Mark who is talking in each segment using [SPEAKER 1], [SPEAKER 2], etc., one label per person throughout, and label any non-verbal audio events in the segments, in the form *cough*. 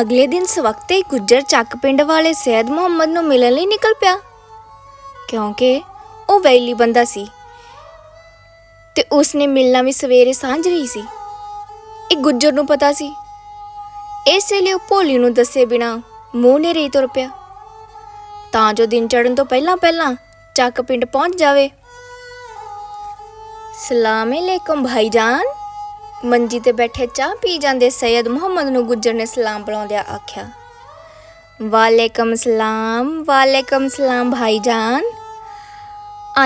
[SPEAKER 1] ਅਗਲੇ ਦਿਨ ਸਵਖਤੇ ਹੀ ਗੁੱਜਰ ਚੱਕ ਪਿੰਡ ਵਾਲੇ ਸੈਦ ਮੁਹੰਮਦ ਨੂੰ ਮਿਲਣ ਲਈ ਨਿਕਲ ਪਿਆ। ਕਿਉਂਕਿ ਉਹ ਵੈਲੀ ਬੰਦਾ ਸੀ ਤੇ ਉਸਨੇ ਮਿਲਣਾ ਵੀ ਸਵੇਰੇ ਸਾਂਝ ਰਹੀ ਸੀ। ਇਹ ਗੁੱਜਰ ਨੂੰ ਪਤਾ ਸੀ। ਇਸੇ ਲਈ ਉਹ ਭੋਲੀ ਨੂੰ ਦੱਸੇ ਬਿਨਾ ਮੂੰਹ ਨੇ ਰਹੀ ਤੁਰ ਪਿਆ। ਤਾਂ ਜੋ ਦਿਨ ਚੜਨ ਤੋਂ ਪਹਿਲਾਂ ਪਹਿਲਾਂ ਚੱਕ ਪਿੰਡ ਪਹੁੰਚ ਜਾਵੇ। ਸਲਾਮ ਅਲੈਕੁਮ ਭਾਈਜਾਨ। ਮੰਜੀ ਤੇ ਬੈਠੇ ਚਾਹ ਪੀ ਜਾਂਦੇ ਸੈਦ ਮੁਹੰਮਦ ਨੂੰ ਗੁੱਜਰ ਨੇ ਸਲਾਮ ਬੁਲਾਉਂਦਿਆਂ ਆਖਿਆ, ਵਾਲੇਕਮ ਸਲਾਮ ਵਾਲੇਕਮ ਸਲਾਮ ਭਾਈਜਾਨ।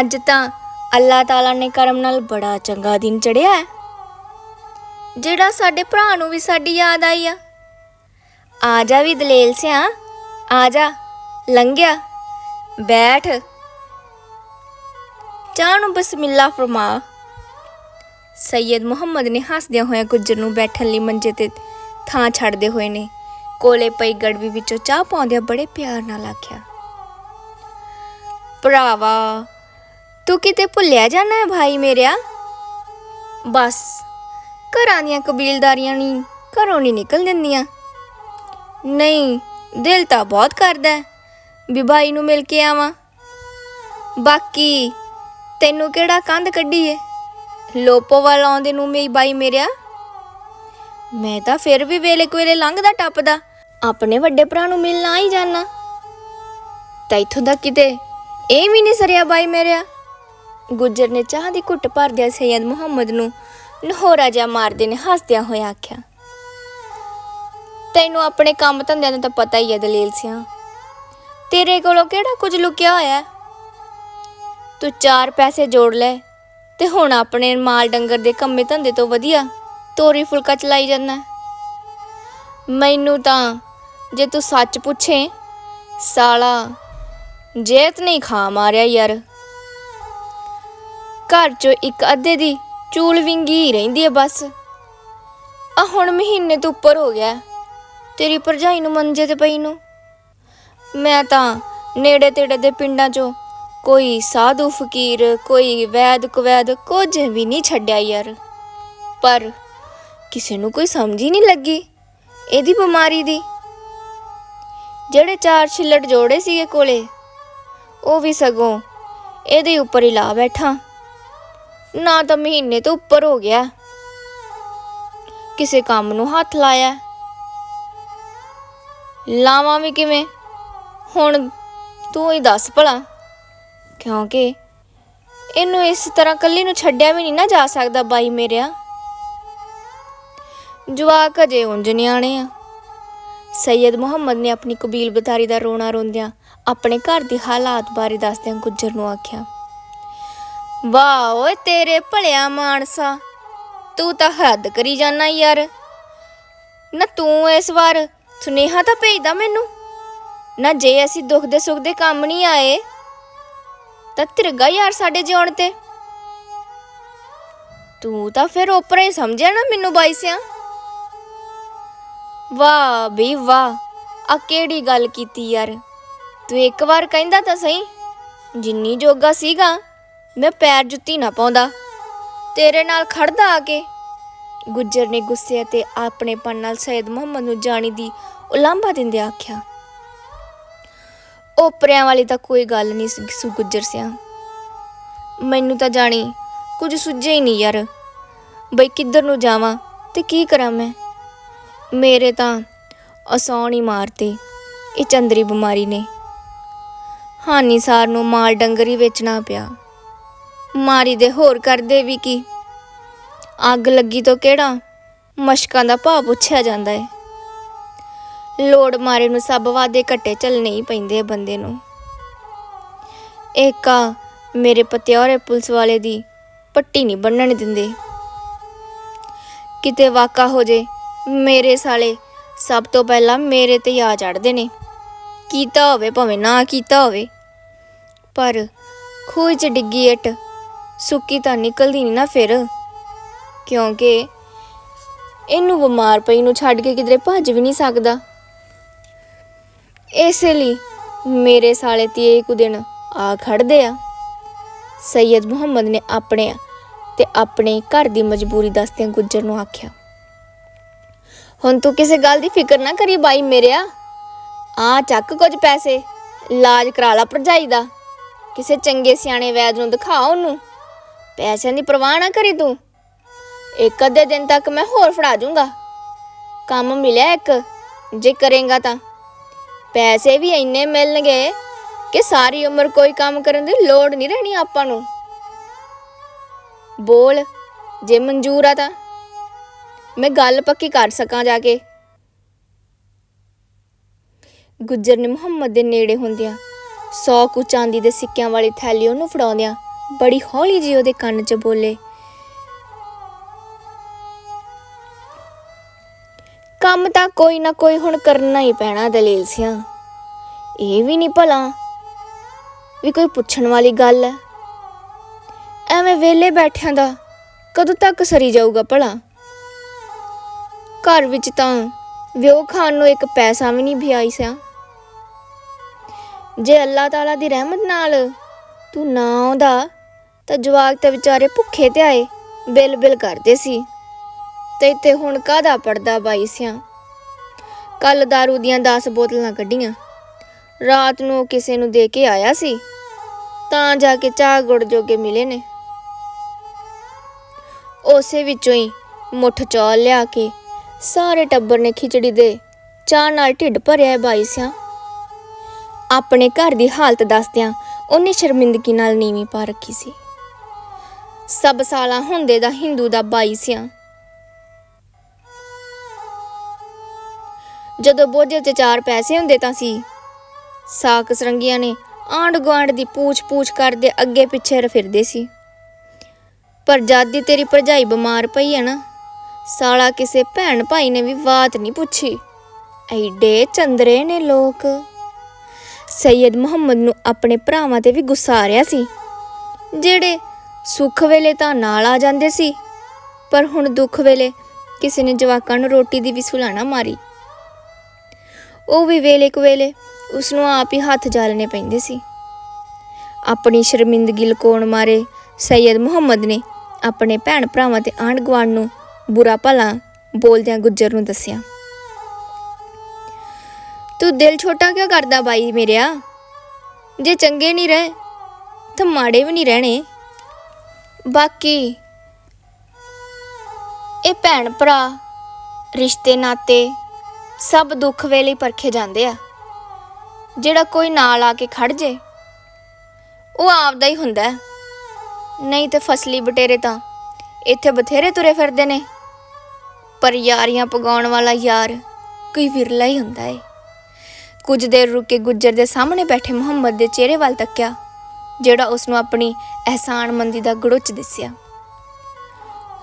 [SPEAKER 1] ਅੱਜ ਤਾਂ ਅੱਲਾਹ ਤਾਲਾ ਨੇ ਕਰਮ ਨਾਲ ਬੜਾ ਚੰਗਾ ਦਿਨ ਚੜਿਆ ਹੈ। ਜਿਹੜਾ ਸਾਡੇ ਭਰਾ ਨੂੰ ਵੀ ਸਾਡੀ ਯਾਦ ਆਈ ਆ। ਆ ਜਾ ਵੀ ਦਲੇਲ ਸਿਆ, ਆ ਜਾ, ਲੰਘਿਆ, ਬੈਠ। ਚਾਹ ਨੂੰ ਬਸਮਿਲ੍ਲਾ ਫਰਮਾ। ਸੈਯਦ ਮੁਹੰਮਦ ਨੇ ਹੱਸਦਿਆਂ ਹੋਇਆਂ ਗੁੱਜਰ ਨੂੰ ਬੈਠਣ ਲਈ ਮੰਜੇ ਤੇ ਥਾਂ ਛੱਡਦੇ ਹੋਏ ਨੇ ਕੋਲੇ ਪਈ ਗੜਵੀ ਵਿੱਚੋਂ ਚਾਹ ਪਾਉਂਦਿਆਂ ਬੜੇ ਪਿਆਰ ਨਾਲ ਆਖਿਆ, ਭਰਾਵਾ, ਤੂੰ ਕਿਤੇ ਭੁੱਲਿਆ ਜਾਣਾ ਹੈ ਭਾਈ ਮੇਰਿਆ? ਬਸ, ਘਰਾਂ ਦੀਆਂ ਕਬੀਲਦਾਰੀਆਂ ਨਹੀਂ ਘਰੋਂ ਨਹੀਂ ਨਿਕਲ ਦਿੰਦੀਆਂ। ਨਹੀਂ, ਦਿਲ ਤਾਂ ਬਹੁਤ ਕਰਦਾ ਵੀ ਭਾਈ ਨੂੰ ਮਿਲ ਕੇ ਆਵਾਂ। ਬਾਕੀ ਤੈਨੂੰ ਕਿਹੜਾ ਕੰਧ ਕੱਢੀ ਏ ਲੋਪੋ ਵੱਲ ਆਉਂਦੇ ਨੂੰ ਮੇਰੀ ਬਾਈ ਮੇਰਿਆ? ਮੈਂ ਤਾਂ ਫਿਰ ਵੀ ਵੇਲੇ ਕੋਲੇ ਲੰਘਦਾ ਟੱਪਦਾ। ਆਪਣੇ ਵੱਡੇ ਭਰਾ ਨੂੰ ਮਿਲਣ ਆ ਹੀ ਜਾਣਾ ਤਾਂ ਇੱਥੋਂ ਦਾ ਕਿਤੇ ਇਹ ਵੀ ਨਹੀਂ ਸਰਿਆ ਬਾਈ ਮੇਰਿਆ। ਗੁੱਜਰ ਨੇ ਚਾਹ ਦੀ ਘੁੱਟ ਭਰਦਿਆਂ ਸੈਯਦ ਮੁਹੰਮਦ ਨੂੰ। ਨਹੋਰਾ ਜਿਹਾ ਮਾਰਦੇ ਨੇ ਹੱਸਦਿਆਂ ਹੋਇਆ ਆਖਿਆ। ਤੈਨੂੰ ਆਪਣੇ ਕੰਮ ਧੰਦਿਆਂ ਦਾ ਤਾਂ ਪਤਾ ਹੀ ਹੈ ਦਲੀਲ ਸਿਆ। ਤੇਰੇ ਕੋਲੋਂ ਕਿਹੜਾ ਕੁਝ ਲੁਕਿਆ ਹੋਇਆ? ਤੂੰ ਚਾਰ ਪੈਸੇ ਜੋੜ ਲੈ। ਤੇ ਹੁਣ ਆਪਣੇ ਮਾਲ ਡੰਗਰ ਦੇ ਕੰਮੇ ਧੰਦੇ ਤੋਂ ਵਧੀਆ ਤੋਰੀ ਫੁਲਕਾ ਚਲਾਈ ਜਾਂਦਾ ਮੈਨੂੰ ਤਾਂ ਜੇ ਤੂੰ ਸੱਚ ਪੁੱਛੇ, ਸਾਲਾ, ਜੇਤ ਨਹੀਂ ਖਾ ਮਾਰਿਆ ਯਾਰ। ਘਰ ਚੋਂ ਇੱਕ ਅੱਧੇ ਦੀ ਚੂਲ ਵਿੰਗੀ ਹੀ ਰਹਿੰਦੀ ਹੈ ਬਸ। ਆ ਹੁਣ ਮਹੀਨੇ ਤੋਂ ਉੱਪਰ ਹੋ ਗਿਆ ਤੇਰੀ ਭਰਜਾਈ ਨੂੰ ਮੰਜੇ ਤੇ ਪਈ ਨੂੰ। ਮੈਂ ਤਾਂ ਨੇੜੇ ਤੇੜੇ ਦੇ ਪਿੰਡਾਂ 'ਚੋਂ ਕੋਈ ਸਾਧੂ ਫਕੀਰ, ਕੋਈ ਵੈਦ ਕੁਵੈਦ ਕੁਝ ਵੀ ਨਹੀਂ ਛੱਡਿਆ ਯਾਰ। ਪਰ ਕਿਸੇ ਨੂੰ ਕੋਈ ਸਮਝ ਹੀ ਨਹੀਂ ਲੱਗੀ ਇਹਦੀ ਬਿਮਾਰੀ ਦੀ। ਜਿਹੜੇ ਚਾਰ ਛਿੱਲੜ ਜੋੜੇ ਸੀਗੇ ਕੋਲੇ, ਉਹ ਵੀ ਸਗੋਂ ਇਹਦੇ ਉੱਪਰ ਹੀ ਲਾ ਬੈਠਾ। ਨਾ ਤਾਂ ਮਹੀਨੇ ਤੋਂ ਉੱਪਰ ਹੋ ਗਿਆ। ਕਿਸੇ ਕੰਮ ਨੂੰ ਹੱਥ ਲਾਇਆ। ਲਾਵਾਂ ਵੀ ਕਿਵੇਂ? ਹੁਣ ਤੂੰ ਹੀ ਦੱਸ ਭਲਾ। ਕਿਉਂਕਿ ਇਹਨੂੰ ਇਸ ਤਰ੍ਹਾਂ ਕੱਲੀ ਨੂੰ ਛੱਡਿਆ ਵੀ ਨਹੀਂ ਨਾ ਜਾ ਸਕਦਾ ਬਾਈ ਮੇਰਿਆ। ਜਵਾਕ ਅਜੇ ਉਂਝ ਨਿਆਣੇ ਆ। ਸੈਯਦ ਮੁਹੰਮਦ ਨੇ ਆਪਣੀ ਕਬੀਲ ਬਤਾਰੀ ਦਾ ਰੋਣਾ ਰੋਂਦਿਆਂ ਆਪਣੇ ਘਰ ਦੀ ਹਾਲਾਤ ਬਾਰੇ ਦੱਸਦਿਆਂ ਗੁੱਜਰ ਨੂੰ ਆਖਿਆ, ਵਾਹ ਓਏ ਤੇਰੇ ਭਲਿਆ ਮਾਨਸਾ, ਤੂੰ ਤਾਂ ਹੱਦ ਕਰੀ ਜਾਣਾ ਯਾਰ। ਨਾ ਤੂੰ ਇਸ ਵਾਰ ਸੁਨੇਹਾ ਤਾਂ ਭੇਜਦਾ ਮੈਨੂੰ? ਨਾ ਜੇ ਅਸੀਂ ਦੁੱਖ ਦੇ ਸੁੱਖ ਦੇ ਕੰਮ ਨਹੀਂ ਆਏ ਤਾਂ ਤਿਰਗਾ ਯਾਰ ਸਾਡੇ ਜਿਉਣ ਤੇ। ਤੂੰ ਤਾਂ ਫਿਰ ਉਪਰੇ ਹੀ ਸਮਝਿਆ ਨਾ ਮੈਨੂੰ ਬਾਈ ਸਿਆ। ਵਾਹ ਬਈ ਵਾਹ, ਆ ਕਿਹੜੀ ਗੱਲ ਕੀਤੀ ਯਾਰ। ਤੂੰ ਇੱਕ ਵਾਰ ਕਹਿੰਦਾ ਤਾਂ ਸਹੀ, ਜਿੰਨੀ ਜੋਗਾ ਸੀਗਾ, ਮੈਂ ਪੈਰ ਜੁੱਤੀ ਨਾ ਪਾਉਂਦਾ। ਤੇਰੇ ਨਾਲ ਖੜਦਾ ਆ ਕੇ। ਗੁੱਜਰ ਨੇ ਗੁੱਸੇ ਅਤੇ ਆਪਣੇਪਨ ਨਾਲ ਸੈਦ ਮੁਹੰਮਦ ਨੂੰ ਜਾਣੀ ਦੀ ਉਲਾਂਭਾ ਦਿੰਦੇ ਆਖਿਆ ਓਪਰਿਆਂ ਵਾਲੀ ਤਾਂ ਕੋਈ ਗੱਲ ਨਹੀਂ ਸੀ ਸੁ ਗੁੱਜਰ ਸਿਆ। ਮੈਨੂੰ ਤਾਂ ਜਾਣੀ ਕੁਝ ਸੁੱਝੇ ਹੀ ਨਹੀਂ ਯਾਰ। ਬਈ ਕਿੱਧਰ ਨੂੰ ਜਾਵਾਂ ਤੇ ਕੀ ਕਰਾਂ ਮੈਂ? ਮੇਰੇ ਤਾਂ ਅਸੌਣ ਹੀ ਮਾਰਤੇ ਇਹ ਚੰਦਰੀ ਬਿਮਾਰੀ ਨੇ। ਹਾਨੀਸਾਰ ਨੂੰ ਮਾਲ ਡੰਗਰ ਹੀ ਵੇਚਣਾ ਪਿਆ। ਮਾਰੀ ਦੇ ਹੋਰ ਕਰਦੇ ਵੀ ਕੀ? ਅੱਗ ਲੱਗੀ ਤੋਂ ਕਿਹੜਾ? ਮਸ਼ਕਾਂ ਦਾ ਭਾਅ ਪੁੱਛਿਆ ਜਾਂਦਾ ਏ। ਲੋੜ ਮਾਰੇ ਨੂੰ ਸਭ ਵਾਦੇ ਘੱਟੇ ਚੱਲਣੇ ਹੀ ਪੈਂਦੇ ਬੰਦੇ ਨੂੰ। ਏਕਾ ਮੇਰੇ ਪਤਿਆਰੇ ਪੁਲਿਸ ਵਾਲੇ ਦੀ ਪੱਟੀ ਨਹੀਂ ਬੰਨਣ ਦਿੰਦੇ। ਕਿਤੇ ਵਾਕਾ ਹੋ ਜੇ, ਮੇਰੇ ਸਾਲੇ ਸਭ ਤੋਂ ਪਹਿਲਾਂ ਮੇਰੇ ਤੇ ਆ ਚੜਦੇ ਨੇ। ਕੀਤਾ ਹੋਵੇ ਭਾਵੇਂ ਨਾ ਕੀਤਾ ਹੋਵੇ। ਪਰ ਖੂਹ 'ਚ ਡਿੱਗੀ ਇੱਟ, ਸੁੱਕੀ ਤਾਂ ਨਿਕਲਦੀ ਨਹੀਂ ਨਾ ਫਿਰ। ਕਿਉਂਕਿ ਇਹਨੂੰ ਬਿਮਾਰ ਪਈ ਨੂੰ ਛੱਡ ਕੇ ਕਿਧਰੇ ਭੱਜ ਵੀ ਨਹੀਂ ਸਕਦਾ। ਇਸੇ ਲਈ ਮੇਰੇ ਸਾਲੇ ਤੇ ਇੱਕ ਦਿਨ ਆ ਖੜਦੇ ਆ। ਸੈਯਦ ਮੁਹੰਮਦ ਨੇ ਆਪਣੇ ਤੇ ਆਪਣੇ ਘਰ ਦੀ ਮਜਬੂਰੀ ਦੱਸਦਿਆਂ ਗੁੱਜਰ ਨੂੰ ਆਖਿਆ, ਹੁਣ ਤੂੰ ਕਿਸੇ ਗੱਲ ਦੀ ਫਿਕਰ ਨਾ ਕਰੀ ਬਾਈ ਮੇਰਿਆ ਆ। ਚੱਕ ਕੁਝ ਪੈਸੇ, ਇਲਾਜ ਕਰਾ ਲਾ ਭਰਜਾਈ ਦਾ। ਕਿਸੇ ਚੰਗੇ ਸਿਆਣੇ ਵੈਦ ਨੂੰ ਦਿਖਾ ਉਹਨੂੰ। ਪੈਸਿਆਂ ਦੀ ਪਰਵਾਹ ਨਾ ਕਰੀ ਤੂੰ। ਇੱਕ ਅੱਧੇ ਦਿਨ ਤੱਕ ਮੈਂ ਹੋਰ ਫੜਾ ਜੂੰਗਾ ਕੰਮ ਮਿਲਿਆ ਇੱਕ, ਜੇ ਕਰੇਗਾ ਤਾਂ। ਪੈਸੇ ਵੀ ਇੰਨੇ ਮਿਲਣਗੇ ਕਿ ਸਾਰੀ ਉਮਰ ਕੋਈ ਕੰਮ ਕਰਨ ਦੀ ਲੋੜ ਨਹੀਂ ਰਹਿਣੀ ਆਪਾਂ ਨੂੰ। ਬੋਲ, ਜੇ ਮਨਜ਼ੂਰ ਆ ਤਾਂ। ਮੈਂ ਗੱਲ ਪੱਕੀ ਕਰ ਸਕਾਂ ਜਾ ਕੇ। ਗੁੱਜਰ ਨੇ ਮੁਹੰਮਦ ਦੇ ਨੇੜੇ ਹੁੰਦਿਆਂ ਸੌ ਕੁ ਚਾਂਦੀ ਦੇ ਸਿੱਕਿਆਂ ਵਾਲੀ ਥੈਲੀ ਉਹਨੂੰ ਫੜਾਉਂਦਿਆਂ ਬੜੀ ਹੌਲੀ ਜਿਹੀ ਉਹਦੇ ਕੰਨ 'ਚ ਬੋਲੇ। ਕੰਮ ਤਾਂ ਕੋਈ ਨਾ ਕੋਈ ਹੁਣ ਕਰਨਾ ਹੀ ਪੈਣਾ ਦਲੀਲ ਸਿਆਂ। ਇਹ ਵੀ ਨਹੀਂ ਭਲਾ ਵੀ ਕੋਈ ਪੁੱਛਣ ਵਾਲੀ ਗੱਲ ਹੈ ਐਵੇਂ ਵਿਹਲੇ ਬੈਠਿਆਂ ਦਾ ਕਦੋਂ ਤੱਕ ਸਰੀ ਜਾਊਗਾ ਭਲਾ? ਘਰ ਵਿੱਚ ਤਾਂ ਵਿਆਹ ਖਾਨ ਨੂੰ ਇੱਕ ਪੈਸਾ ਵੀ ਨਹੀਂ ਭਿਆਈ ਸਿਆ। ਜੇ ਅੱਲਾਹ ਤਾਲਾ ਦੀ ਰਹਿਮਤ ਨਾਲ ਤੂੰ ਨਾ ਆਉਂਦਾ ਤਾਂ ਜਵਾਕ ਤੇ ਵਿਚਾਰੇ ਭੁੱਖੇ ਤੇ ਆਏ ਬਿਲ ਬਿਲ ਕਰਦੇ ਸੀ। ਤੇ ਇੱਥੇ ਹੁਣ ਕਾਹਦਾ ਪੜਦਾ ਬਾਈ ਸਿਆ? ਕੱਲ दारू ਦੀਆਂ 10 ਬੋਤਲਾਂ ਕੱਢੀਆਂ। ਰਾਤ ਨੂੰ ਉਹ ਕਿਸੇ ਨੂੰ ਦੇ ਕੇ ਆਇਆ ਸੀ। ਤਾਂ ਜਾ ਕੇ ਚਾਹ ਗੁੜ ਜੋਗੇ ਮਿਲੇ ਨੇ। ਉਸੇ ਵਿੱਚੋਂ ਹੀ ਮੁੱਠ ਚੌਲ ਲਿਆ ਕੇ ਸਾਰੇ ਟੱਬਰ ਨੇ ਖਿਚੜੀ ਦੇ ਚਾਹ ਨਾਲ ਢਿੱਡ ਭਰਿਆ ਬਾਈ ਸਿਆ। ਆਪਣੇ ਘਰ ਦੀ ਹਾਲਤ ਦੱਸਦਿਆਂ ਉਹਨੇ ਸ਼ਰਮਿੰਦਗੀ ਨਾਲ ਨੀਵੀਂ ਪਾ ਰੱਖੀ ਸੀ। ਸਭ ਸਾਲਾਂ ਹੁੰਦੇ ਦਾ ਹਿੰਦੂ ਦਾ ਬਾਈ ਸਿਆ ਜਦੋਂ ਬੋਝੇ 'ਚ ਚਾਰ ਪੈਸੇ ਹੁੰਦੇ ਤਾਂ ਸੀ। ਸਾਕ ਸਰੰਗੀਆਂ ਨੇ ਆਂਢ ਗੁਆਂਢ ਦੀ ਪੂਛ-ਪੂਛ ਕਰਦੇ ਅੱਗੇ ਪਿੱਛੇ ਰਫਿਰਦੇ ਸੀ। ਪਰ ਜਦ ਦੀ ਤੇਰੀ ਭਰਜਾਈ ਬਿਮਾਰ ਪਈ ਹੈ ਨਾ, ਸਾਲਾ ਕਿਸੇ ਭੈਣ ਭਾਈ ਨੇ ਵੀ ਬਾਤ ਨਹੀਂ ਪੁੱਛੀ। ਐਡੇ ਚੰਦਰੇ ਨੇ ਲੋਕ। ਸੈਯਦ ਮੁਹੰਮਦ ਨੂੰ ਆਪਣੇ ਭਰਾਵਾਂ ਤੇ ਵੀ ਗੁੱਸਾ ਆ ਰਿਹਾ ਸੀ। ਜਿਹੜੇ ਸੁੱਖ ਵੇਲੇ ਤਾਂ ਨਾਲ ਆ ਜਾਂਦੇ ਸੀ, ਪਰ ਹੁਣ ਦੁੱਖ ਵੇਲੇ ਕਿਸੇ ਨੇ ਜਵਾਕਾਂ ਨੂੰ ਰੋਟੀ ਦੀ ਵੀ ਸੁਲਾਣਾ ਮਾਰੀ। ਉਹ ਵੀ ਵੇਲੇ ਕੁ ਵੇਲੇ ਉਸ ਨੂੰ ਆਪ ਹੀ ਹੱਥ ਜਾਲਣੇ ਪੈਂਦੇ ਸੀ। ਆਪਣੀ ਸ਼ਰਮਿੰਦਗੀ ਲੁਕਾਉਣ ਮਾਰੇ ਸੈਯਦ ਮੁਹੰਮਦ ਨੇ ਆਪਣੇ ਭੈਣ ਭਰਾਵਾਂ ਤੇ ਆਂਢ ਗੁਆਂਢ ਨੂੰ ਬੁਰਾ ਭਲਾ ਬੋਲਦਿਆਂ ਗੁੱਜਰ ਨੂੰ ਦੱਸਿਆ, ਤੂੰ ਦਿਲ ਛੋਟਾ ਕਿਉਂ ਕਰਦਾ ਬਾਈ ਮੇਰਿਆ? ਜੇ ਚੰਗੇ ਨਹੀਂ ਰਹੇ ਤਾਂ ਮਾੜੇ ਵੀ ਨਹੀਂ ਰਹਿਣੇ। ਬਾਕੀ ਇਹ ਭੈਣ ਭਰਾ, ਰਿਸ਼ਤੇ ਨਾਤੇ ਸਭ ਦੁੱਖ ਵੇਲੇ ਪਰਖੇ ਜਾਂਦੇ ਆ। ਜਿਹੜਾ ਕੋਈ ਨਾਲ ਆ ਕੇ ਖੜ ਜੇ, ਉਹ ਆਪਦਾ ਹੀ ਹੁੰਦਾ ਨਹੀਂ ਤੇ ਫਸਲੀ ਬਟੇਰੇ ਤਾਂ ਇੱਥੇ ਬਥੇਰੇ ਤੁਰੇ ਫਿਰਦੇ ਨੇ। ਪਰ ਯਾਰੀਆਂ ਪਗਾਉਣ ਵਾਲਾ ਯਾਰ ਕੋਈ ਵਿਰਲਾ ਹੀ ਹੁੰਦਾ ਏ। ਕੁਝ ਦੇਰ ਰੁਕ ਕੇ ਗੁੱਜਰ ਦੇ ਸਾਹਮਣੇ ਬੈਠੇ ਮੁਹੰਮਦ ਦੇ ਚਿਹਰੇ ਵੱਲ ਤੱਕਿਆ, ਜਿਹੜਾ ਉਸ ਨੂੰ ਆਪਣੀ ਅਹਿਸਾਨਮੰਦੀ ਦਾ ਗੜੁੱਚ ਦਿਸਿਆ।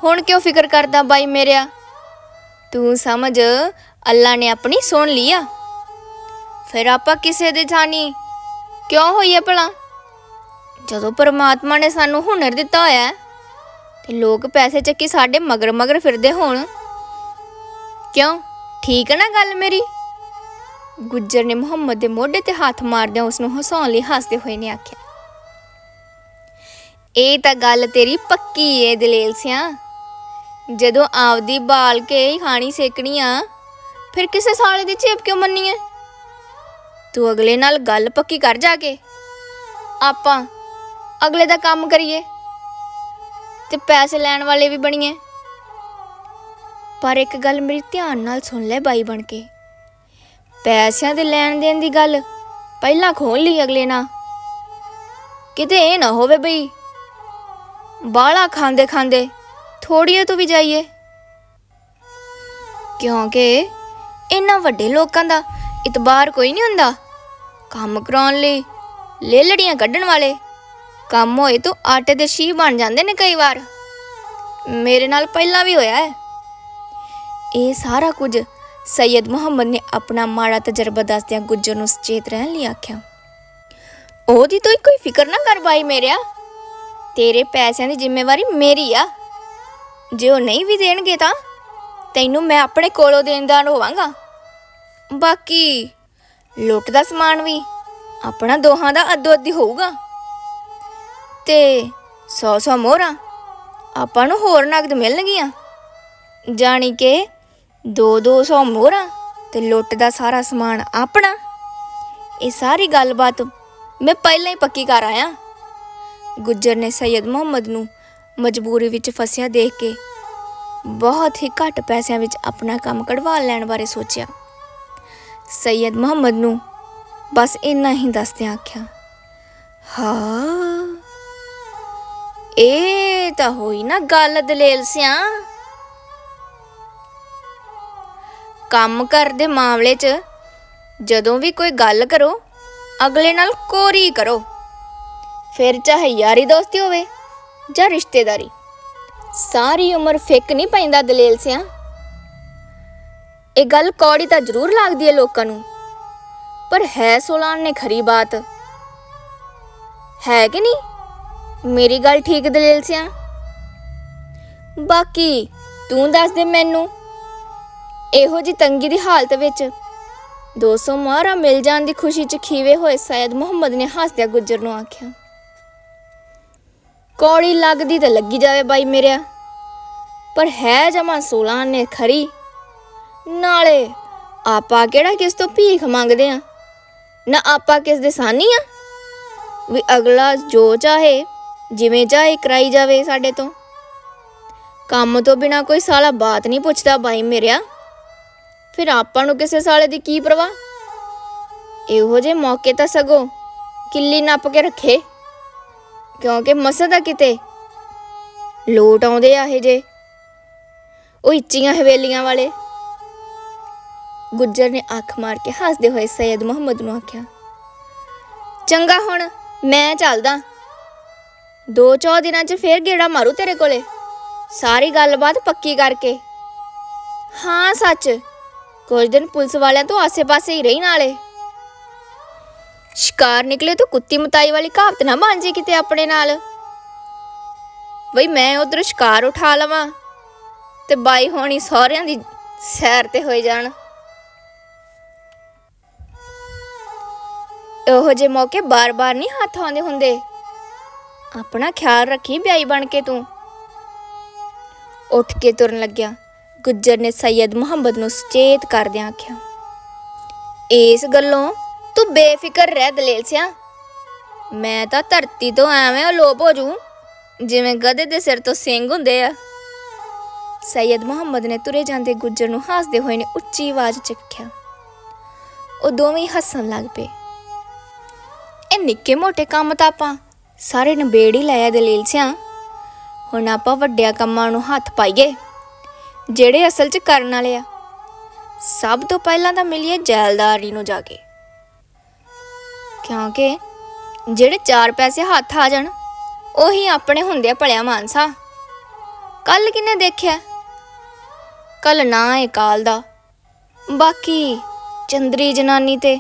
[SPEAKER 1] ਹੁਣ ਕਿਉਂ ਫਿਕਰ ਕਰਦਾ ਬਾਈ ਮੇਰਿਆ? ਤੂੰ ਸਮਝ ਅੱਲਾ ਨੇ ਆਪਣੀ ਸੁਣ ਲਿਆ ਫਿਰ ਆਪਾਂ ਕਿਸੇ ਦੇ ਜਾਣੀ ਕਿਉਂ ਹੋਈਏ ਭਲਾ? ਜਦੋਂ ਪਰਮਾਤਮਾ ਨੇ ਸਾਨੂੰ ਹੁਨਰ ਦਿੱਤਾ ਹੋਇਆ ਹੈ, ਤੇ ਲੋਕ ਪੈਸੇ ਚੱਕੀ ਸਾਡੇ ਮਗਰ ਮਗਰ ਫਿਰਦੇ ਹੋਣ। ਕਿਉਂ? ਠੀਕ ਹੈ ਨਾ ਗੱਲ ਮੇਰੀ? ਗੁੱਜਰ ਨੇ ਮੁਹੰਮਦ ਦੇ ਮੋਢੇ ਤੇ ਹੱਥ ਮਾਰਦਿਆਂ ਉਸ ਨੂੰ ਹਸਾਉਣ ਲਈ ਹੱਸਦੇ ਹੋਏ ਨੇ ਆਖਿਆ ਇਹ ਤਾਂ ਗੱਲ ਤੇਰੀ ਪੱਕੀ ਏ ਦਲੇਲ ਸਿਆ। ਜਦੋਂ ਆਪਦੀ ਬਾਲ ਕੇ ਹੀ ਖਾਣੀ ਸੇਕਣੀ ਆ ਫਿਰ ਕਿਸੇ ਸਾਲੇ ਦੀ ਝੇਪ ਕਿਉਂ ਮੰਨੀ ਐ? ਤੂੰ ਅਗਲੇ ਨਾਲ ਗੱਲ ਪੱਕੀ ਕਰ ਜਾ ਕੇ। ਆਪਾਂ ਅਗਲੇ ਦਾ ਕੰਮ ਕਰੀਏ। ਤੇ ਪੈਸੇ ਲੈਣ ਵਾਲੇ ਵੀ ਬਣੀਏ। ਪਰ ਇੱਕ ਗੱਲ ਮੇਰੀ ਧਿਆਨ ਨਾਲ ਸੁਣ ਲੈ ਬਾਈ ਬਣ ਕੇ। ਪੈਸਿਆਂ ਦੇ ਲੈਣ ਦੇਣ ਦੀ ਗੱਲ ਪਹਿਲਾਂ ਖੋਲ ਲਈ ਅਗਲੇ ਨਾਲ। ਕਿਤੇ ਇਹ ਨਾ ਹੋਵੇ ਬਈ ਬਾਲਾ ਖਾਂਦੇ ਖਾਂਦੇ ਥੋੜੀਏ ਤੋਂ ਵੀ ਜਾਈਏ। ਕਿਉਂਕਿ ਇਹਨਾਂ ਵੱਡੇ ਲੋਕਾਂ ਦਾ ਇਤਬਾਰ ਕੋਈ ਨਹੀਂ ਹੁੰਦਾ। ਕੰਮ ਕਰਾਉਣ ਲਈ ਲੇਲੜੀਆਂ ਕੱਢਣ ਵਾਲੇ ਕੰਮ ਹੋਏ ਤਾਂ ਆਟੇ ਦੇ ਸ਼ੀ ਬਣ ਜਾਂਦੇ ਨੇ ਕਈ ਵਾਰ। ਮੇਰੇ ਨਾਲ ਪਹਿਲਾਂ ਵੀ ਹੋਇਆ ਹੈ। ਇਹ ਸਾਰਾ ਕੁਝ ਸੈਯਦ ਮੁਹੰਮਦ ਨੇ ਆਪਣਾ ਮਾੜਾ ਤਜਰਬਾ ਦੱਸਦਿਆਂ ਗੁੱਜਰ ਨੂੰ ਸੁਚੇਤ ਰਹਿਣ ਲਈ ਆਖਿਆ। ਉਹਦੀ ਤੂੰ ਕੋਈ ਫਿਕਰ ਨਾ ਕਰ ਬਾਈ ਮੇਰਿਆ। ਤੇਰੇ ਪੈਸਿਆਂ ਦੀ ਜ਼ਿੰਮੇਵਾਰੀ ਮੇਰੀ ਆ। ਜੇ ਉਹ ਨਹੀਂ ਵੀ ਦੇਣਗੇ ਤਾਂ ਤੈਨੂੰ ਮੈਂ ਆਪਣੇ ਕੋਲੋਂ ਦੇਣਦਾਰ ਹੋਵਾਂਗਾ। ਬਾਕੀ ਲੁੱਟ ਦਾ ਸਮਾਨ ਵੀ ਆਪਣਾ ਦੋਹਾਂ ਦਾ ਅੱਧੋ ਅੱਧੀ ਹੋਊਗਾ। ਤੇ 100 100 ਮੋਹਰਾਂ ਆਪਾਂ ਨੂੰ ਹੋਰ ਨਗਦ ਮਿਲਣਗੀਆਂ। ਜਾਣੀ ਕਿ ਦੋ ਦੋ ਸੌ ਮੋਹਰਾਂ ਤੇ ਲੁੱਟ ਦਾ ਸਾਰਾ ਸਮਾਨ ਆਪਣਾ। ਇਹ ਸਾਰੀ ਗੱਲਬਾਤ ਮੈਂ ਪਹਿਲਾਂ ਹੀ ਪੱਕੀ ਕਰ ਆਇਆ। ਗੁੱਜਰ ਨੇ ਸੈਯਦ ਮੁਹੰਮਦ ਨੂੰ ਮਜਬੂਰੀ ਵਿੱਚ ਫਸਿਆ ਦੇਖ ਕੇ ਬਹੁਤ ਹੀ ਘੱਟ ਪੈਸਿਆਂ ਵਿੱਚ ਆਪਣਾ ਕੰਮ ਕਢਵਾ ਲੈਣ ਬਾਰੇ ਸੋਚਿਆ। ਸੈਦ ਮੁਹੰਮਦ ਨੂੰ ਬਸ ਇੰਨਾ ਹੀ ਦੱਸਦਿਆਂ ਆਖਿਆ ਹਾਂ ਇਹ ਤਾਂ ਹੋਈ ਨਾ ਗੱਲ ਦਲੇਲ ਸਿਆ ਕੰਮ ਕਰਦੇ ਮਾਮਲੇ 'ਚ ਜਦੋਂ ਵੀ ਕੋਈ ਗੱਲ ਕਰੋ ਅਗਲੇ ਨਾਲ ਕੋਰੀ ਕਰੋ ਫਿਰ ਚਾਹੇ ਯਾਰੀ ਦੋਸਤੀ ਹੋਵੇ ਜਾਂ ਰਿਸ਼ਤੇਦਾਰੀ ਸਾਰੀ ਉਮਰ ਫਿੱਕ ਨਹੀਂ ਪੈਂਦਾ ਦਲੇਲ ਸਿਆਂ ਇਹ ਗੱਲ ਕੌੜੀ ਤਾਂ ਜ਼ਰੂਰ ਲੱਗਦੀ ਹੈ ਲੋਕਾਂ ਨੂੰ। ਪਰ ਹੈ ਸੋਲਾਨ ਨੇ ਖਰੀ ਬਾਤ। ਹੈ ਕਿ ਨਹੀਂ? ਮੇਰੀ ਗੱਲ ਠੀਕ ਦਲੇਲ ਸਿਆ। ਬਾਕੀ ਤੂੰ ਦੱਸ ਦੇ ਮੈਨੂੰ। ਇਹੋ ਜੀ ਤੰਗੀ ਦੀ ਹਾਲਤ ਵਿੱਚ 200 ਮਾਰਾ ਮਿਲ ਜਾਣ ਦੀ ਖੁਸ਼ੀ 'ਚ ਖੀਵੇ ਹੋਏ ਸੈਦ ਮੁਹੰਮਦ ਨੇ ਹੱਸਦਿਆਂ ਗੁੱਜਰ ਨੂੰ ਆਖਿਆ, ਕੌੜੀ ਲੱਗਦੀ ਤਾਂ ਲੱਗੀ ਜਾਵੇ ਬਾਈ ਮੇਰਿਆ। ਪਰ ਹੈ ਜਮਾ 16 ਨੇ ਖਰੀ ਨਾਲੇ ਆਪਾਂ ਕਿਹੜਾ ਕਿਸ ਤੋਂ ਭੀਖ ਮੰਗਦੇ ਆ? ਨਾ ਆਪਾਂ ਕਿਸ ਦੇ ਸਾਨੀ ਆ? ਵੀ ਅਗਲਾ ਜੋ ਚਾਹੇ, ਜਿਵੇਂ ਚਾਹੇ ਕਰਾਈ ਜਾਵੇ ਸਾਡੇ ਤੋਂ। ਕੰਮ ਤੋਂ ਬਿਨਾ ਕੋਈ ਸਾਲਾ ਬਾਤ ਨਹੀਂ ਪੁੱਛਦਾ ਬਾਈ ਮੇਰਿਆ। ਫਿਰ ਆਪਾਂ ਨੂੰ ਕਿਸੇ ਸਾਲੇ ਦੀ ਕੀ ਪਰਵਾਹ? ਇਹੋ ਜੇ ਮੌਕੇ ਤਾਂ ਸਗੋ ਕਿੱਲੀ ਨੱਪ ਕੇ ਰੱਖੇ। ਕਿਉਂਕਿ ਮਸਾ ਦਾ ਕਿਤੇ ਲੋਟ ਆਉਂਦੇ ਆ ਇਹ ਜੇ। ਉਹ ਇੱਚੀਆਂ ਹਵੇਲੀਆਂ ਵਾਲੇ। ਗੁੱਜਰ ਨੇ ਅੱਖ ਮਾਰ ਕੇ ਹੱਸਦੇ ਹੋਏ ਸੈਦ ਮੁਹੰਮਦ ਨੂੰ ਆਖਿਆ, ਚੰਗਾ ਹੁਣ, ਮੈਂ ਚੱਲਦਾ। ਦੋ ਚੌ ਦਿਨਾਂ 'ਚ ਫੇਰ ਗੇੜਾ ਮਾਰੂ ਤੇਰੇ ਕੋਲੇ। ਸਾਰੀ ਗੱਲਬਾਤ ਪੱਕੀ ਕਰਕੇ। ਹਾਂ, ਸੱਚ, ਕੁਝ ਦਿਨ ਪੁਲਿਸ ਵਾਲਿਆਂ ਤੋਂ ਆਸੇ-ਪਾਸੇ ਹੀ ਰਹੀ ਨਾਲੇ। ਸ਼ਿਕਾਰ ਨਿਕਲੇ ਤਾਂ ਕੁੱਤੀ ਮਤਾਈ ਵਾਲੀ ਕਹਾਵਤ ਨਾ ਬਣ ਜੇ ਕਿਤੇ ਆਪਣੇ ਨਾਲ। ਬਈ, ਮੈਂ ਉਧਰ ਸ਼ਿਕਾਰ ਉਠਾ ਲਵਾਂ ਤੇ ਬਾਈ ਹੋਣੀ ਸਹੁਰਿਆਂ ਦੀ ਸੈਰ ਤੇ ਹੋਏ ਜਾਣ। ਇਹੋ ਜਿਹੇ ਮੌਕੇ ਬਾਰ-ਬਾਰ ਨਹੀਂ ਹੱਥ ਆਉਂਦੇ ਹੁੰਦੇ। ਆਪਣਾ ਖਿਆਲ ਰੱਖੀ ਵਿਆਹੀ ਬਣ ਕੇ ਤੂੰ। ਉੱਠ ਕੇ ਤੁਰਨ ਲੱਗਿਆ। ਗੁੱਜਰ ਨੇ ਸੈਯਦ ਮੁਹੰਮਦ ਨੂੰ ਸੁਚੇਤ ਕਰਦਿਆਂ ਆਖਿਆ, ਇਸ ਗੱਲੋਂ ਤੂੰ ਬੇਫਿਕਰ ਰਹਿ ਦਲੇਲ ਸਿਆ। ਮੈਂ ਤਾਂ ਧਰਤੀ ਤੋਂ ਐਵੇਂ ਅਲੋਪ ਹੋ ਜੂ ਜਿਵੇਂ ਗਧੇ ਦੇ ਸਿਰ ਤੋਂ ਸਿੰਘ ਹੁੰਦੇ ਆ। ਸੈਯਦ ਮੁਹੰਮਦ ਨੇ ਤੁਰੇ ਜਾਂਦੇ ਗੁੱਜਰ ਨੂੰ ਹੱਸਦੇ ਹੋਏ ਨੇ ਉੱਚੀ ਆਵਾਜ਼ ਚ ਆਖਿਆ। ਉਹ ਦੋਵੇਂ ਹੱਸਣ ਲੱਗ ਪਏ। ਇਹ ਨਿੱਕੇ ਮੋਟੇ ਕੰਮ ਤਾਂ ਆਪਾਂ ਸਾਰੇ ਨਿਬੇੜ ਹੀ ਲਿਆ ਦਲੀਲ ਸਿਆ। ਹੁਣ ਆਪਾਂ ਵੱਡਿਆਂ ਕੰਮਾਂ ਨੂੰ ਹੱਥ ਪਾਈਏ, ਜਿਹੜੇ ਅਸਲ 'ਚ ਕਰਨ ਵਾਲੇ ਆ। ਸਭ ਤੋਂ ਪਹਿਲਾਂ ਤਾਂ ਮਿਲੀਏ ਜੈਲਦਾਰੀ ਨੂੰ ਜਾ ਕੇ। ਕਿਉਂਕਿ ਜਿਹੜੇ ਚਾਰ ਪੈਸੇ ਹੱਥ ਆ ਜਾਣ, ਉਹੀ ਆਪਣੇ ਹੁੰਦੇ ਆ ਭਲਿਆ ਮਾਨਸਾ। ਕੱਲ ਕਿਨੇ ਦੇਖਿਆ? ਕੱਲ ਨਾ ਇਹ ਕਾਲ ਦਾ। ਬਾਕੀ ਚੰਦਰੀ ਜਨਾਨੀ ਤੇ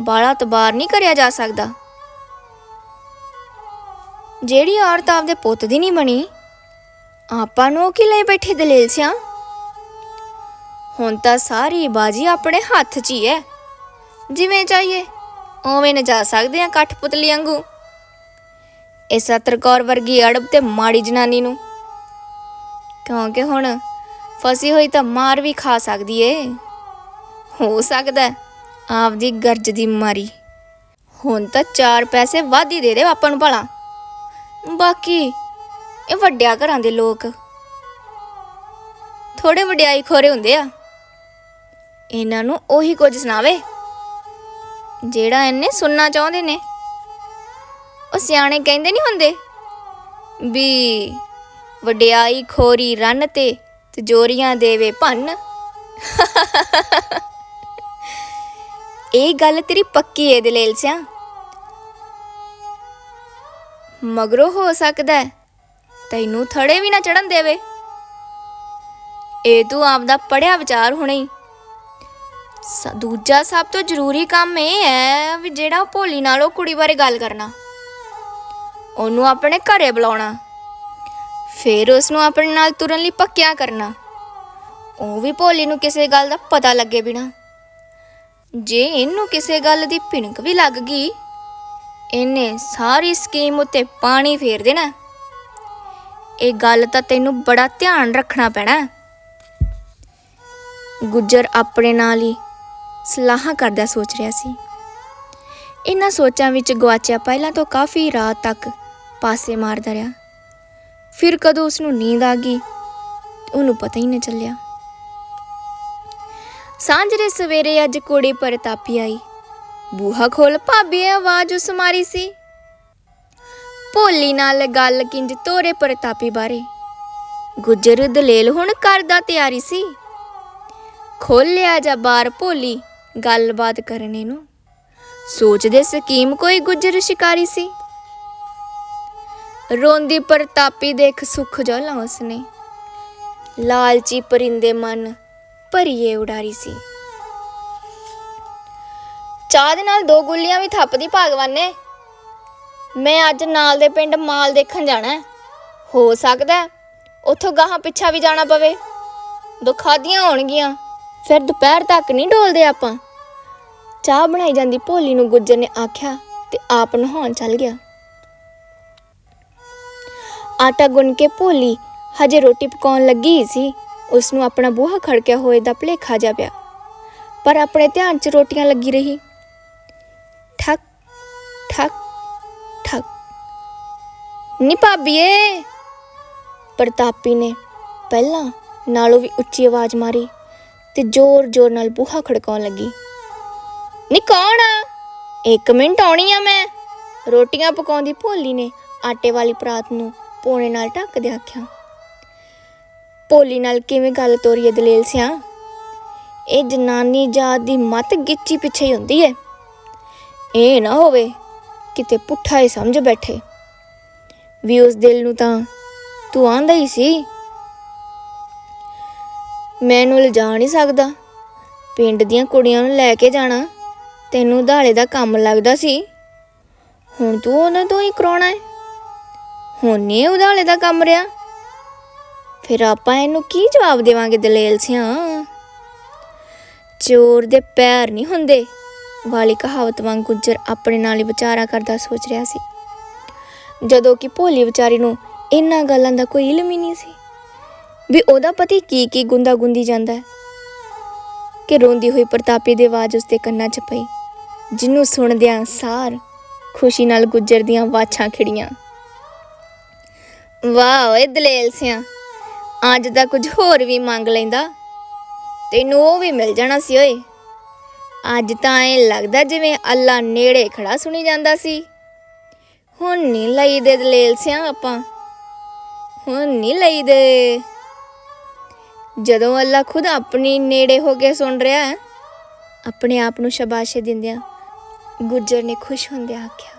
[SPEAKER 1] ਬਾਲਾ ਤਬਾਰ ਨਹੀਂ ਕਰਿਆ ਜਾ ਸਕਦਾ। ਜਿਹੜੀ ਔਰਤ ਆਪਦੇ ਪੁੱਤ ਦੀ ਨਹੀਂ ਬਣੀ, ਆਪਾਂ ਨੂੰ ਉਹ ਕੀ ਲਈ ਬੈਠੇ ਦਲੇਲ ਸਿਆ? ਹੁਣ ਤਾਂ ਸਾਰੀ ਬਾਜੀ ਆਪਣੇ ਹੱਥ 'ਚ ਹੀ ਹੈ ਜਿਵੇਂ ਚਾਹੀਏ, ਉਵੇਂ ਨਜਾ ਸਕਦੇ ਆ ਕੱਠ ਪੁਤਲੀ ਵਾਂਗੂ। ਇਸ ਸਤਰਕੌਰ ਵਰਗੀ ਅੜਬ ਤੇ ਮਾੜੀ ਜਨਾਨੀ ਨੂੰ। ਕਿਉਂਕਿ ਹੁਣ ਫਸੀ ਹੋਈ ਤਾਂ ਮਾਰ ਵੀ ਖਾ ਸਕਦੀ ਏ। ਹੋ ਸਕਦਾ ਆਪਦੀ ਗਰਜ ਦੀ ਮਾਰੀ। ਹੁਣ ਤਾਂ ਚਾਰ ਪੈਸੇ ਵੱਧ ਹੀ ਦੇ ਦੇ ਆਪਾਂ ਨੂੰ ਭਲਾ। ਬਾਕੀ, ਇਹ ਵੱਡਿਆ ਘਰਾਂ ਦੇ ਲੋਕ। ਥੋੜੇ ਵਡਿਆਈ ਖੋਰੇ ਹੁੰਦੇ ਆ। ਇਹਨਾਂ ਨੂੰ ਉਹੀ ਕੁਝ ਸੁਣਾਵੇ, ਜਿਹੜਾ ਇਹਨੇ ਸੁਣਨਾ ਚਾਹੁੰਦੇ ਨੇ। ਉਹ ਸਿਆਣੇ ਕਹਿੰਦੇ ਨਹੀਂ ਹੁੰਦੇ ਵੀ ਵਡਿਆਈ ਖੋਰੀ ਰਨ ਤੇ ਤਜੋਰੀਆਂ ਦੇਵੇ ਭੰਨ? *laughs* ਇਹ ਗੱਲ ਤੇਰੀ ਪੱਕੀ ਏ ਦਲੇਲ ਸਿਆ। ਮਗਰੋਂ ਹੋ ਸਕਦਾ ਹੈ। ਤੈਨੂੰ ਥੜੇ ਵੀ ਨਾ ਚੜਨ ਦੇਵੇ। ਇਹ ਤੂੰ ਆਪਦਾ ਪੜਿਆ ਵਿਚਾਰ ਹੁਣੇ ਹੀ। ਸ- ਦੂਜਾ ਸਭ ਤੋਂ ਜ਼ਰੂਰੀ ਕੰਮ ਇਹ ਹੈ ਵੀ ਜਿਹੜਾ ਉਹ ਭੋਲੀ ਨਾਲ ਉਹ ਕੁੜੀ ਬਾਰੇ ਗੱਲ ਕਰਨਾ। ਉਹਨੂੰ ਆਪਣੇ ਘਰੇ ਬੁਲਾਉਣਾ। ਫਿਰ ਉਸ ਨੂੰ ਆਪਣੇ ਨਾਲ ਤੁਰਨ ਲਈ ਪੱਕਿਆ ਕਰਨਾ। ਉਹ ਵੀ ਭੋਲੀ ਨੂੰ ਕਿਸੇ ਗੱਲ ਦਾ ਪਤਾ ਲੱਗੇ ਬਿਨਾ। ਜੇ ਇਹਨੂੰ ਕਿਸੇ ਗੱਲ ਦੀ ਭਿਣਕ ਵੀ ਲੱਗ ਗਈ ਇਹਨੇ ਸਾਰੀ ਸਕੀਮ ਉੱਤੇ ਪਾਣੀ ਫੇਰ ਦੇਣਾ। ਇਹ ਗੱਲ ਤਾਂ ਤੈਨੂੰ ਬੜਾ ਧਿਆਨ ਰੱਖਣਾ ਪੈਣਾ। ਗੁੱਜਰ ਆਪਣੇ ਨਾਲ ਹੀ ਸਲਾਹਾਂ ਕਰਦਾ ਸੋਚ ਰਿਹਾ ਸੀ। ਇਹਨਾਂ ਸੋਚਾਂ ਵਿੱਚ ਗਵਾਚਿਆ ਪਹਿਲਾਂ ਤੋਂ ਕਾਫੀ ਰਾਤ ਤੱਕ ਪਾਸੇ ਮਾਰਦਾ ਰਿਹਾ। ਫਿਰ ਕਦੋਂ ਉਸ ਨੂੰ ਨੀਂਦ ਆ ਗਈ, ਉਹਨੂੰ ਪਤਾ ਹੀ ਨਹੀਂ ਚੱਲਿਆ। ਸਾਂਝ ਦੇ ਸਵੇਰੇ ਅੱਜ ਕੁੜੀ ਪਰਤਾਪੀ ਆਈ। ਬੂਹਾ ਖੋਲ, ਭਾਬੀ, ਇਹ ਆਵਾਜ਼ ਉਸ ਮਾਰੀ ਸੀ। ਭੋਲੀ ਨਾਲ ਗੱਲ ਕਿੰਜ ਤੋਰੇ ਪ੍ਰਤਾਪੀ ਬਾਰੇ। ਗੁੱਜਰ ਦਲੇਲ ਹੁਣ ਕਰਦਾ ਤਿਆਰੀ ਸੀ। ਖੋਲਿਆ ਜਾ ਬਾਰ ਭੋਲੀ, ਗੱਲਬਾਤ ਕਰਨੇ ਨੂੰ। ਸੋਚਦੇ ਸਕੀਮ ਕੋਈ ਗੁੱਜਰ ਸ਼ਿਕਾਰੀ ਸੀ। ਰੋਂਦੀ ਪ੍ਰਤਾਪੀ ਦੇਖ ਸੁਖ ਜਲਾ ਉਸਨੇ। ਲਾਲਚੀ ਪਰਿੰਦੇ ਮਨ ਭਰੀਏ ਉਡਾਰੀ ਸੀ। ਚਾਹ ਦੇ ਨਾਲ ਦੋ ਗੁੱਲੀਆਂ ਵੀ ਥੱਪਦੀ ਭਾਗਵਾਨ ਨੇ। ਮੈਂ ਅੱਜ ਨਾਲ ਦੇ ਪਿੰਡ ਮਾਲ ਦੇਖਣ ਜਾਣਾ ਹੈ। ਹੋ ਸਕਦਾ ਹੈ ਉੱਥੋਂ ਗਾਹਾਂ ਪਿੱਛਾ ਵੀ ਜਾਣਾ ਪਵੇ। ਦੋ ਖਾਦੀਆਂ ਹੋਣਗੀਆਂ। ਫਿਰ ਦੁਪਹਿਰ ਤੱਕ ਨਹੀਂ ਡੋਲਦੇ ਆਪਾਂ। ਚਾਹ ਬਣਾਈ ਜਾਂਦੀ ਭੋਲੀ ਨੂੰ ਗੁੱਜਰ ਨੇ ਆਖਿਆ ਤੇ ਆਪ ਨਹਾਉਣ ਚੱਲ ਗਿਆ। ਆਟਾ ਗੁੰਨ ਕੇ ਭੋਲੀ ਹਜੇ ਰੋਟੀ ਪਕਾਉਣ ਲੱਗੀ ਹੀ ਸੀ। ਉਸ ਨੂੰ ਆਪਣਾ ਬੂਹਾ ਖੜਕਿਆ ਹੋਏ ਦਾ ਭਲੇਖਾ ਜਾ ਪਿਆ। ਪਰ ਆਪਣੇ ਧਿਆਨ 'ਚ ਰੋਟੀਆਂ ਲੱਗੀ ਰਹੀ। ਨੀ ਭਾਬੀਏ ਪ੍ਰਤਾਪੀ ਨੇ ਪਹਿਲਾਂ ਨਾਲੋਂ ਵੀ ਉੱਚੀ ਆਵਾਜ਼ ਮਾਰੀ ਤੇ ਜ਼ੋਰ-ਜ਼ੋਰ ਨਾਲ ਬੂਹਾ ਖੜਕਾਉਣ ਲੱਗੀ। ਨੀ ਕੌਣ ਆ? ਇੱਕ ਮਿੰਟ ਆਉਣੀ ਆ ਮੈਂ। ਰੋਟੀਆਂ ਪਕਾਉਂਦੀ ਭੋਲੀ ਨੇ ਆਟੇ ਵਾਲੀ ਪਰਾਤ ਨੂੰ ਪੋਣੇ ਨਾਲ ਢੱਕ ਦੇ ਆਖਿਆ। ਭੋਲੀ ਨਾਲ ਕਿਵੇਂ ਗੱਲ ਤੋਰੀਏ ਦਲੇਲ ਸਿਆ? ਇਹ ਜਨਾਨੀ ਜਾਤ ਦੀ ਮਤ ਗਿੱਚੀ ਪਿੱਛੇ ਹੁੰਦੀ ਏ। ਇਹ ਨਾ ਹੋਵੇ ਕਿਤੇ ਪੁੱਠਾ ਹੀ ਸਮਝ ਬੈਠੇ। ਵੀ ਉਸ ਦਿਲ ਨੂੰ ਤਾਂ ਤੂੰ ਆਂਦਾ ਹੀ ਸੀ। ਮੈਨੂੰ ਲਿਜਾ ਨਹੀਂ ਸਕਦਾ। ਪਿੰਡ ਦੀਆਂ ਕੁੜੀਆਂ ਨੂੰ ਲੈ ਕੇ ਜਾਣਾ ਤੈਨੂੰ ਧਾਲੇ ਦਾ ਕੰਮ ਲੱਗਦਾ ਸੀ। ਹੁਣ ਤੂੰ ਉਹਨਾਂ ਤੋਂ ਹੀ ਕਰਾਉਣਾ ਹੈ। ਹੁਣ ਨਹੀਂ ਇਹ ਉਧਾਲੇ ਦਾ ਕੰਮ ਰਿਹਾ। ਫਿਰ ਆਪਾਂ ਇਹਨੂੰ ਕੀ ਜਵਾਬ ਦੇਵਾਂਗੇ ਦਲੇਲ ਸਿਆ? ਚੋਰ ਦੇ ਪੈਰ ਨਹੀਂ ਹੁੰਦੇ। ਵਾਲੀ ਕਹਾਵਤ ਵਾਂਗ ਗੁੱਜਰ ਆਪਣੇ ਨਾਲ ਹੀ ਵਿਚਾਰਾ ਕਰਦਾ ਸੋਚ ਰਿਹਾ ਸੀ। ਜਦੋਂ ਕਿ ਭੋਲੀ ਵਿਚਾਰੀ ਨੂੰ ਇਹਨਾਂ ਗੱਲਾਂ ਦਾ ਕੋਈ ਇਲਮ ਹੀ ਨਹੀਂ ਸੀ। ਵੀ ਉਹਦਾ ਪਤੀ ਕੀ ਕੀ ਗੁੰਦਾ ਗੁੰਦੀ ਜਾਂਦਾ ਹੈ। ਕਿ ਰੋਂਦੀ ਹੋਈ ਪ੍ਰਤਾਪੀ ਦੀ ਆਵਾਜ਼ ਉਸਦੇ ਕੰਨਾਂ 'ਚ ਪਈ ਜਿਹਨੂੰ ਸੁਣਦਿਆਂ ਸਾਰ ਖੁਸ਼ੀ ਨਾਲ ਗੁੱਜਰ ਦੀਆਂ ਵਾਛਾਂ ਖਿੜੀਆਂ। ਵਾਹ ਓਏ ਦਲੇਲ ਸਿਆ, ਅੱਜ ਤਾਂ ਕੁਝ ਹੋਰ ਵੀ ਮੰਗ ਲੈਂਦਾ, ਤੈਨੂੰ ਉਹ ਵੀ ਮਿਲ ਜਾਣਾ ਸੀ ਓਏ। ਅੱਜ ਤਾਂ ਐ ਲੱਗਦਾ ਜਿਵੇਂ ਅੱਲਾ ਨੇੜੇ ਖੜਾ ਸੁਣੀ ਜਾਂਦਾ ਸੀ। ਹੁਣ ਨਹੀਂ ਲਈ ਦੇ ਦਲੇਲ ਸਿਆ ਆਪਾਂ। ਹੁਣ ਨਹੀਂ ਲਈ ਦੇ ਜਦੋਂ ਅੱਲਾ ਖੁਦ ਆਪਣੀ ਨੇੜੇ ਹੋ ਕੇ ਸੁਣ ਰਿਹਾ ਹੈ, ਆਪਣੇ ਆਪ ਨੂੰ ਸ਼ਾਬਾਸ਼ੇ ਦਿੰਦਿਆਂ ਗੁੱਜਰ ਨੇ ਖੁਸ਼ ਹੁੰਦਿਆਂ ਆਖਿਆ